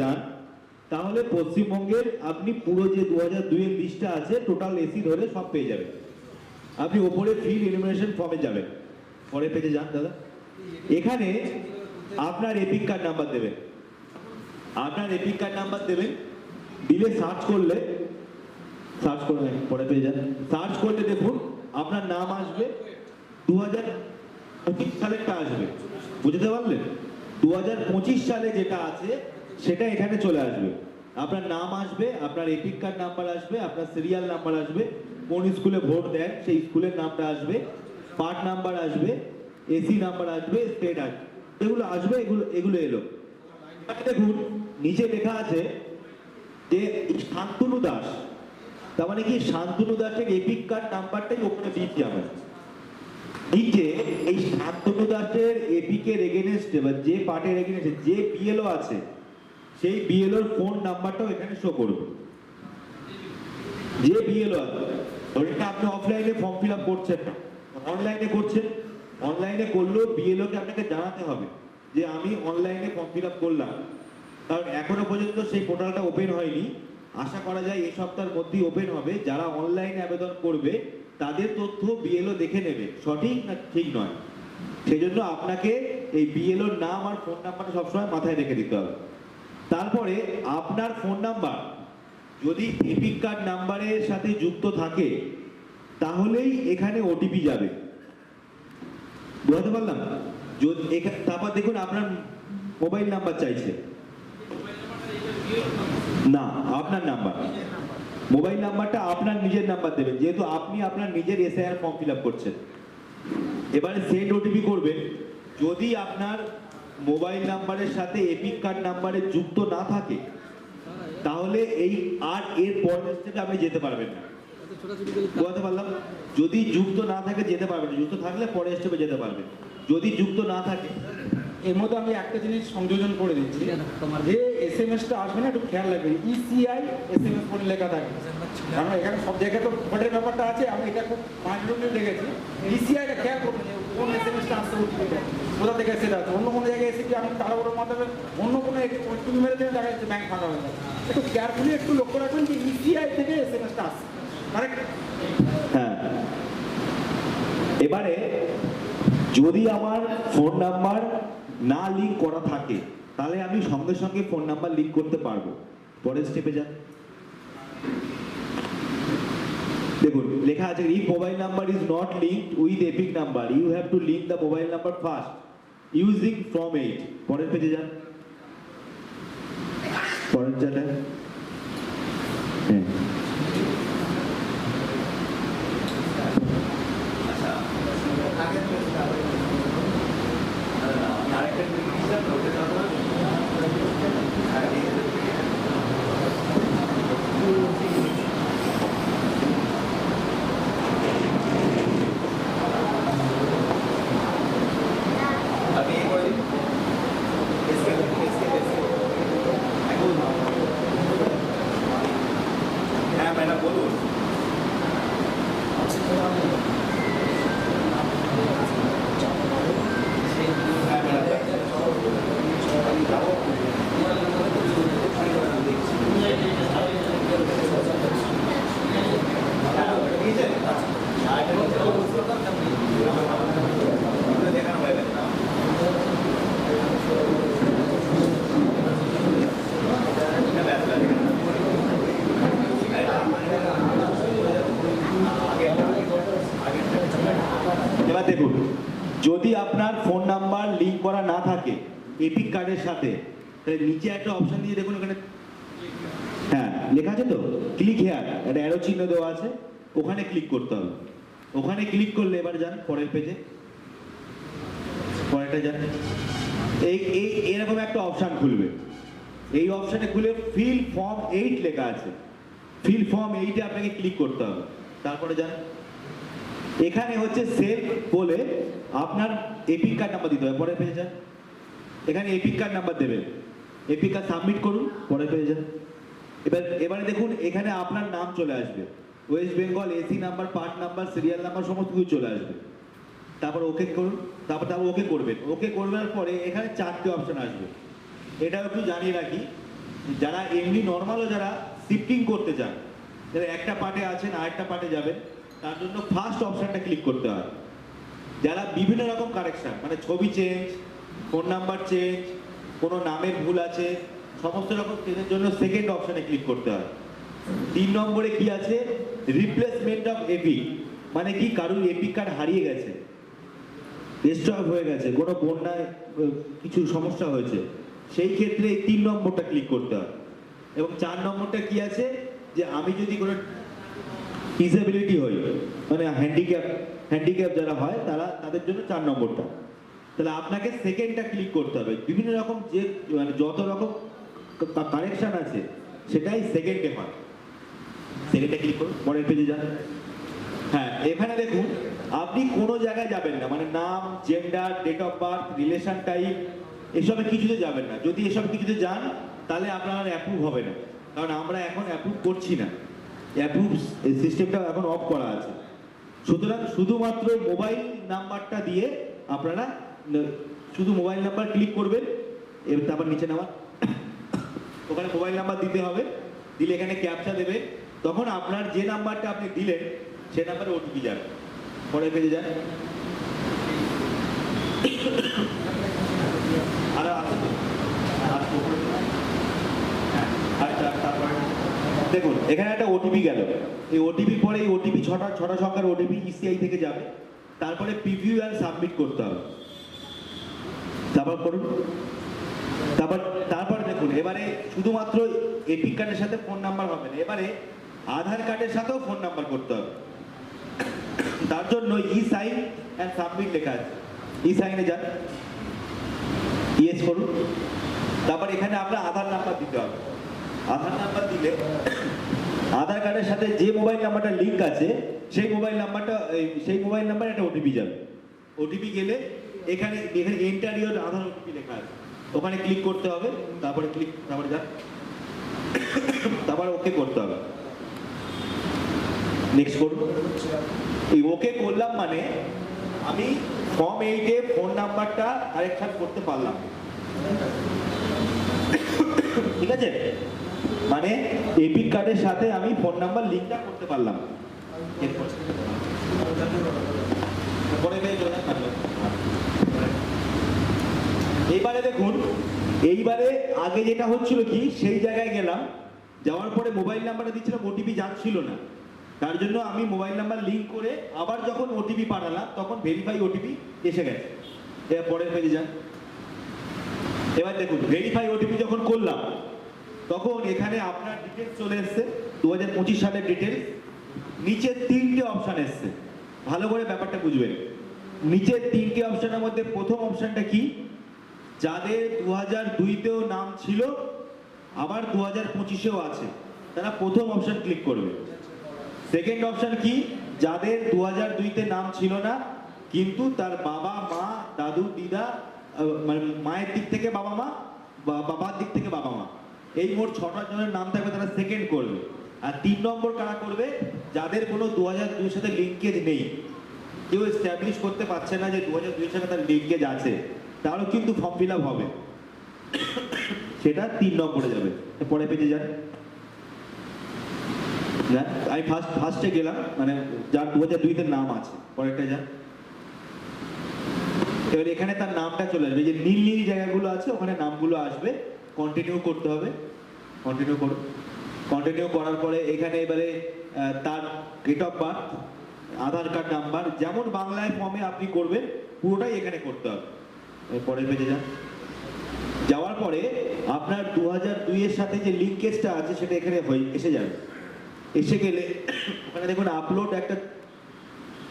যান, তাহলে পশ্চিমবঙ্গের আপনি পুরো যে দু হাজার দুইয়ের লিস্টটা আছে টোটাল এসি ধরে সব পেয়ে যাবেন। আপনি ওপরে ফিল ইলিমিনেশন ফর্মে যাবেন। পরে পেজে যান, দাদা। এখানে আপনার এপিক কার্ড নাম্বার দেবেন। আপনার এপিক কার্ড নাম্বার দেবেন। দিলে সার্চ করলে সার্চ করবেন পরে পেয়ে যান। সার্চ করলে দেখুন, আপনার নাম আসবে দু হাজার পঁচিশ সালেরটা আসবে। বুঝতে পারলেন? দু হাজার পঁচিশ সালে যেটা আছে সেটা এখানে চলে আসবে। আপনার নাম আসবে, আপনার এপিক কার্ড নাম্বার আসবে, আপনার সিরিয়াল নাম্বার আসবে, কোন স্কুলে ভোট দেন সেই স্কুলের নামটা আসবে পার্ট নাম্বার আসবে এসি নাম্বার আসবে স্টেট আসবে। এগুলো আসবে, এগুলো এগুলো এলো। দেখুন, নিচে লেখা আছে যে শান্তনু দাস। তার মানে কি? শান্তনু দাসের এপিক কার্ড নাম্বারটাই ওখানে দিচ্ছি আমরা। নিচে এই শান্তনু দাসের এপিকের এগেনস্টে বা যে পার্টের এগেনস্টে যে বিএলও আছে সেই বিএলওর ফোন নাম্বারটাও এখানে শো করবে যে বিএলও নিন আপনি অফলাইনে ফর্ম ফিল আপ করছেন না। অনলাইনে করছেন অনলাইনে করলেও বিএলও কে আপনাকে জানাতে হবে যে আমি অনলাইনে ফর্ম ফিল আপ করলাম। কারণ এখনও পর্যন্ত সেই পোর্টালটা ওপেন হয়নি। আশা করা যায় এই সপ্তাহের মধ্যেই ওপেন হবে। যারা অনলাইনে আবেদন করবে, তাদের তথ্য বিএলও দেখে নেবে। সঠিক না ঠিক নয়? সেজন্য আপনাকে এই বিএলওর নাম আর ফোন নাম্বারটা সবসময় মাথায় রেখে দিতে হবে। তারপরে আপনার ফোন নাম্বার যদি এপিক কার্ড নাম্বারের সাথে যুক্ত থাকে, তাহলেই এখানে ওটিপি যাবে। বুঝতে পারলাম? তারপর দেখুন আপনার মোবাইল নাম্বার চাইছে। না, আপনার নাম্বার। মোবাইল নাম্বারটা আপনার নিজের নাম্বার দেবেন, যেহেতু আপনি আপনার নিজের এসআইআর ফর্ম ফিল আপ করছেন। এবারে সেন্ড ওটিপি করবেন। যদি আপনার মোবাইল নাম্বারের সাথে এপিক কার্ড নাম্বারে যুক্ত না থাকে, তাহলে এই আর এর পরের স্টেপে আপনি যেতে পারবেন না। বুঝতে পারলাম? যদি যুক্ত না থাকে, যেতে পারবেন। যুক্ত থাকলে পরের স্টেপে যেতে পারবেন। যদি যুক্ত না থাকে এর মধ্যে আমি একটা জিনিস সংযোজন করে দিচ্ছি। যে এস এম এসটা আসবে না একটু খেয়াল রাখবেন E ECI S M S করে লেখা থাকে। কারণ এখানে সব জায়গায় তো ভোটের ব্যাপারটা আছে আমি এটা খুব মাইন্ডে রেখেছি ইসিআইটা খেয়াল করবেন কোন এস এম এসটা আসতে কোথা থেকে সেটা আছে অন্য কোনো জায়গায় এসে কি আমি তাড়াহুড়োর মাধ্যমে অন্য কোনো তুমি মেরে দেবেন দেখা যাচ্ছে ব্যাংক ফাঁকা হয়ে যাবে একটু কেয়ারফুলি একটু লক্ষ্য রাখবেন যে ইসিআই থেকে এস এম এসটা আসছে। কারেক্ট হ্যাঁ। এবারে যদি আমার ফোন নাম্বার না লিঙ্ক করা থাকে, তাহলে আমি সঙ্গে সঙ্গে ফোন নাম্বার লিঙ্ক করতে পারব। পরের স্টেপে যান। দেখুন, লেখা আছে if mobile number is not linked with EPIC number you have to link the mobile number first using from eight পরের পেজে যান। পরের যেটা হ্যাঁ। হ্যাঁ ম্যাডাম বলুন হ্যাঁ ম্যাডাম দেখানো হয়ে গেছে এবার দেখুন যদি আপনার ফোন নাম্বার লিংক করা না থাকে এপিক কার্ডের সাথে, তাহলে নিচে একটা অপশান দিয়ে দেখুন ওখানে। হ্যাঁ লেখা আছে তো? ক্লিক হেয়ার একটা অ্যারো চিহ্ন দেওয়া আছে। ওখানে ক্লিক করতে হবে। ওখানে ক্লিক করলে এবার যান পরের পেজে পরেরটা যান। এই এই, এরকম একটা অপশান খুলবে। এই অপশানে খুলে ফিল ফর্ম এইট লেখা আছে। ফিল ফর্ম এইটে আপনাকে ক্লিক করতে হবে। তারপরে যান। এখানে হচ্ছে সেভ বলে আপনার এপিক কার্ড নাম্বার দিতে হবে। পরের পেজে যান। এখানে এপিক কার্ড নাম্বার দেবেন। এপিক কার্ড সাবমিট করুন, পরে পেজে যান। এবার, এবারে দেখুন, এখানে আপনার নাম চলে আসবে। West Bengal AC number part number serial number সমস্ত কিছু চলে আসবে। তারপর ওকে করুন। তারপর তারপর ওকে করবেন। ওকে করবার পরে এখানে চারটে অপশন আসবে। এটাও একটু জানিয়ে রাখি, যারা এমনি নর্মালও যারা শিফটিং করতে চান যারা একটা পার্টে আছেন, আরেকটা পার্টে যাবেন, তার জন্য ফার্স্ট অপশানটা ক্লিক করতে হয়। যারা বিভিন্ন রকম কারেকশন মানে ছবি চেঞ্জ ফোন নাম্বার চেঞ্জ, কোনো নামের ভুল আছে, সমস্ত রকম চেঞ্জের জন্য সেকেন্ড অপশানে ক্লিক করতে হয়। তিন নম্বরে কি আছে? রিপ্লেসমেন্ট অফ এপি মানে কি কারুর এপিক কার্ড হারিয়ে গেছে ডিস্টার্ব হয়ে গেছে, কোনো বন্যায় কিছু সমস্যা হয়েছে, সেই ক্ষেত্রে এই তিন নম্বরটা ক্লিক করতে হয়। এবং চার নম্বরটা কি আছে? যে আমি যদি কোনো ডিসেবিলিটি হই মানে হ্যান্ডিক্যাপ হ্যান্ডিক্যাপ যারা হয়, তারা, তাদের জন্য চার নম্বরটা। তাহলে আপনাকে সেকেন্ডটা ক্লিক করতে হবে। বিভিন্ন রকম যে মানে যত রকম কানেকশন আছে, সেটাই সেকেন্ডে হয়। সেকেন্ডে ক্লিক করুন, পরের পেজে যান। হ্যাঁ এখানে দেখুন, আপনি কোনো জায়গায় যাবেন না। মানে নাম gender date of birth relation type এসবে কিছুতে যাবেন না। যদি এসব কিছুতে যান, তাহলে আপনার অ্যাপ্রুভ হবে না। কারণ আমরা এখন অ্যাপ্রুভ করছি না। অ্যাপ্রুভ সিস্টেমটা এখন অফ করা আছে। সুতরাং শুধুমাত্র মোবাইল নাম্বারটা দিয়ে আপনারা শুধু মোবাইল নাম্বার ক্লিক করবেন এবার তারপর নিচে নামান ওখানে মোবাইল নাম্বার দিতে হবে দিলে এখানে ক্যাপচা দেবে। তখন আপনার যে নাম্বারটা আপনি দিলেন সে নাম্বারে ওটিপি যাবে। পরে পেজে যান। আর? হ্যাঁ, তারপরে দেখুন এখানে একটা ওটিপি গেল। এই ওটিপির পরে এই ওটিপি ছটা ছটা সংখ্যার ওটিপি ইসিআই থেকে যাবে। তারপরে অ্যান্ড সাবমিট করতে হবে। তারপর করুন তারপর তারপর দেখুন, এবারে শুধুমাত্র এপিক কার্ডের সাথে ফোন নাম্বার হবে না। এবারে আধার কার্ডের সাথেও ফোন নাম্বার করতে হবে। তার জন্য ই সাইন অ্যান্ড সাবমিট লেখা আছে। ই সাইনে যান। ইয়েস করুন। তারপর এখানে আপনার আধার নাম্বার দিতে হবে। আধার নাম্বার দিলে আধার কার্ডের সাথে যে মোবাইল নাম্বারটা লিঙ্ক আছে, সেই মোবাইল নাম্বারটা সেই মোবাইল নাম্বারে একটা ওটিপি যাবে। ওটিপি গেলে এখানে এখানে এন্টার ইওর আধার ওটিপি লেখা আছে। ওখানে ক্লিক করতে হবে, তারপরে ক্লিক তারপরে যান তারপরে ওকে করতে হবে। নেক্সট করুন। এই ওকে করলাম মানে আমি ফর্ম এইটে ফোন নাম্বারটা কারেকশন করতে পারলাম। ঠিক আছে? মানে এপিক কার্ডের সাথে আমি ফোন নাম্বার লিঙ্কটা করতে পারলাম। এরপর। পরে পেয়ে চলে যান। এইবারে দেখুন, এইবারে আগে যেটা হচ্ছিল কি, সেই জায়গায় গেলাম, যাওয়ার পরে মোবাইল নাম্বারটা দিচ্ছিলাম ওটিপি যাচ্ছিল না। তার জন্য আমি মোবাইল নাম্বার লিঙ্ক করে আবার যখন ওটিপি পাঠালাম, তখন ভেরিফাই ওটিপি এসে গেছে। এবার পরের পেজে যান। এবার দেখুন ভেরিফাই ওটিপি যখন করলাম, তখন এখানে আপনার ডিটেলস চলে এসছে দু হাজার পঁচিশ সালের ডিটেলস নিচে তিনটে অপশান এসছে। ভালো করে ব্যাপারটা বুঝবেন। নিচের তিনটে অপশনের মধ্যে প্রথম অপশানটা কি? যাদের দু হাজার দুইতেও নাম ছিল, আবার দু হাজার পঁচিশেও আছে। তারা প্রথম অপশান ক্লিক করবে। সেকেন্ড অপশান কি? যাদের দু হাজার দুইতে নাম ছিল না, কিন্তু তার বাবা, মা, দাদু, দিদা মানে মায়ের দিক থেকে বাবা মা বাবার দিক থেকে বাবা মা। এই মোট ছটা জনের নাম থাকবে তারা সেকেন্ড করবে। আর তিন নম্বর কারা করবে? যাদের কোনো দু হাজার দুইয়ের সাথে লিঙ্কেজ নেই। কেউ এস্টাবলিশ করতে পারছে না যে দু হাজার দুইয়ের সাথে তার লিঙ্কেজ আছে। তারও কিন্তু ফর্ম ফিল হবে। সেটা তিন নম্বরে যাবে। পরে পেজে যান। আমি ফার্স্ট ফার্স্টে গেলাম মানে যার দু হাজার দুইতে নাম আছে পরেরটা যান। এবার এখানে তার নামটা চলে আসবে। যে নীল নীল জায়গাগুলো আছে, ওখানে নামগুলো আসবে। কন্টিনিউ করতে হবে। কন্টিনিউ করুন। কন্টিনিউ করার পরে এখানে এবারে তার date of birth Aadhaar card number যেমন বাংলায় ফর্মে আপনি করবেন, পুরোটাই এখানে করতে হবে। পরের পেজে যান। যাওয়ার পরে আপনার দু হাজার দুইয়ের সাথে যে লিঙ্কেজটা আছে, সেটা এখানে হয়ে, এসে যাবে। এসে গেলে ওখানে দেখুন আপলোড একটা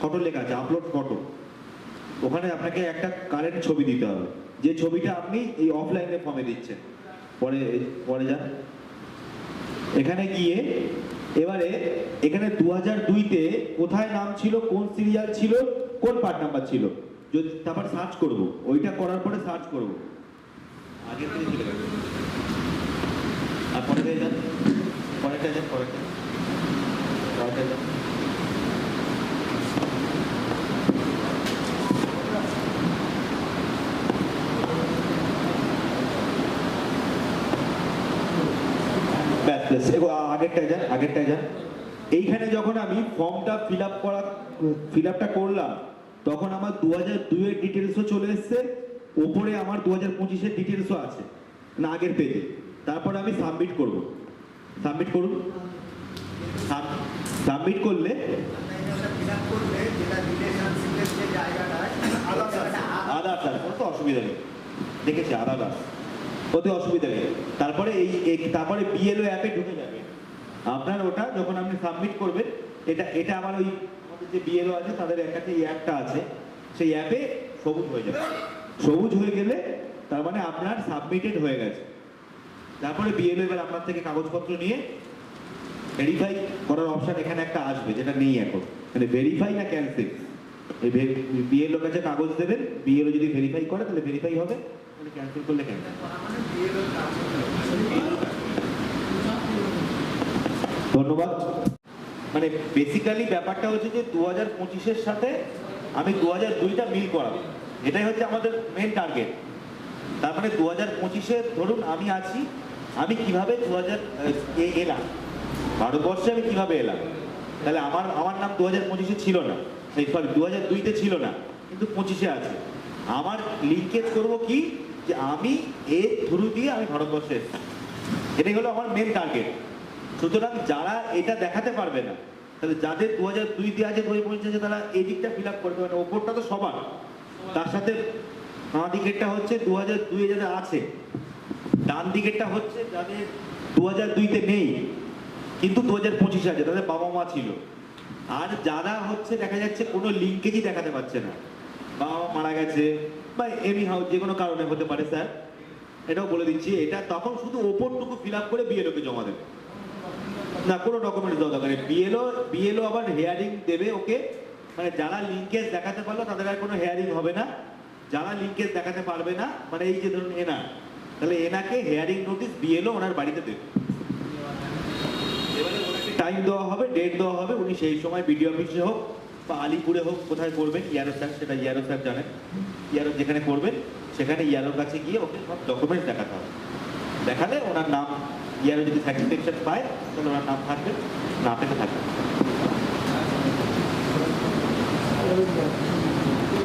ফটো লেখা আছে আপলোড ফটো ওখানে আপনাকে একটা কারেন্ট ছবি দিতে হবে। যে ছবিটা আপনি এই অফলাইনে ফর্মে দিচ্ছেন। পরে পরে যান। এখানে গিয়ে, এবারে এখানে দু হাজার দুইতে কোথায় নাম ছিল, কোন সিরিয়াল ছিল, কোন পার্ট নাম্বার ছিল? যদি তারপর সার্চ করব। ওইটা করার পরে সার্চ করব। আগে থেকে চলে গেল আর পরে যান পরেরটা যান পরেরটা। পরেরটা যান ব্যাস ব্যাস। এগো আ- আগেরটায় যান আগেরটায় যান এইখানে যখন আমি ফর্মটা ফিল আপ করা ফিল আপটা করলাম তখন আমার দু হাজার দুইয়ের ডিটেলসও চলে এসছে, ওপরে আমার দু হাজার পঁচিশের ডিটেলসও আছে না আগের পেজে তারপরে আমি সাবমিট করব। সাবমিট করুন। সাবমিট করলে আদার স্যার কোনো অসুবিধা নেই। দেখেছি আছে ওতে অসুবিধা নেই। তারপরে এই তারপরে বিএলও অ্যাপে ঢুকে যাবে। আপনার ওটা যখন আপনি সাবমিট করবেন, এটা এটা আমার ওই যে বিএলও আছে, তাদের একটা এই অ্যাপটা আছে। সেই অ্যাপে সবুজ হয়ে যাবে। সবুজ হয়ে গেলে তার মানে আপনার সাবমিটেড হয়ে গেছে। তারপরে বিএলও এবার আপনার থেকে কাগজপত্র নিয়ে ভেরিফাই করার অপশন এখানে একটা আসবে, যেটা নেই এখন। মানে ভেরিফাই না ক্যান্সেল এই বিএলও কাছে কাগজ দেবেন বিএলও যদি ভেরিফাই করে, তাহলে ভেরিফাই হবে। মানে ক্যান্সেল করলে ক্যান্সেল ধন্যবাদ। মানে বেসিক্যালি ব্যাপারটা হচ্ছে যে দু হাজার পঁচিশের সাথে আমি দু হাজার দুইটা মিল করাবো। এটাই হচ্ছে আমাদের মেন টার্গেট তার মানে দু হাজার পঁচিশে ধরুন আমি আছি, আমি কীভাবে দু হাজার এলাম? ভারতবর্ষে আমি কীভাবে এলাম? তাহলে আমার আমার নাম দু হাজার পঁচিশে ছিল না। সরি দু হাজার দুইতে ছিল না, কিন্তু পঁচিশে আছে। আমার লিঙ্কেজ করব কি? যে আমি এর থ্রু দিয়ে আমি ভারতবর্ষে এসেছি। এটাই হলো আমার মেন টার্গেট সুতরাং যারা এটা দেখাতে পারবে না, তাহলে যাদের দু হাজার দুই দিয়ে আছে বই পৌঁছেছে, তারা এই দিকটা ফিল আপ করবে। মানে ওপরটা তো সবার। তার সাথে বাঁ দিকেরটা হচ্ছে দু হাজার দুই যাদের আছে, ডান দিকেরটা হচ্ছে যাদের দু হাজার দুইতে নেই, কিন্তু দু হাজার পঁচিশে আছে, তাদের বাবা মা ছিল। আর যারা হচ্ছে দেখা যাচ্ছে কোনো লিঙ্কেজই দেখাতে পারছে না বাবা মা মারা গেছে, বা এনি হাউ যে কোনো কারণে হতে পারে, স্যার। এটাও বলে দিচ্ছি, এটা তখন শুধু ওপরটুকু ফিল আপ করে বিএলওকে জমা দেবে। না, কোনো ডকুমেন্টস দেওয়া দরকার বিএলও বিএলও আবার হেয়ারিং দেবে ওকে। মানে যারা লিঙ্কেজ দেখাতে পারল, তাদের আর কোনো হেয়ারিং হবে না। যারা লিঙ্কেজ দেখাতে পারবে না মানে এই যে ধরুন এনা, তাহলে এনাকে হেয়ারিং নোটিশ বিএলও ওনার বাড়িতে দেবে। টাইম দেওয়া হবে ডেট দেওয়া হবে, উনি সেই সময় বিডিও অফিসে হোক বা আলিপুরে হোক, কোথায় করবেন ইয়ারো স্যার সেটা ইয়ারো স্যার জানেন। ইয়ারো যেখানে করবেন, সেখানে ইয়ারোর কাছে গিয়ে ওকে সব ডকুমেন্টস দেখাতে হবে। দেখালে ওনার নাম ইয়ারো যদি স্যাটিসফ্যাকশন পায় তাহলে ওরা নাম থাকবে না পেতে থাকবে।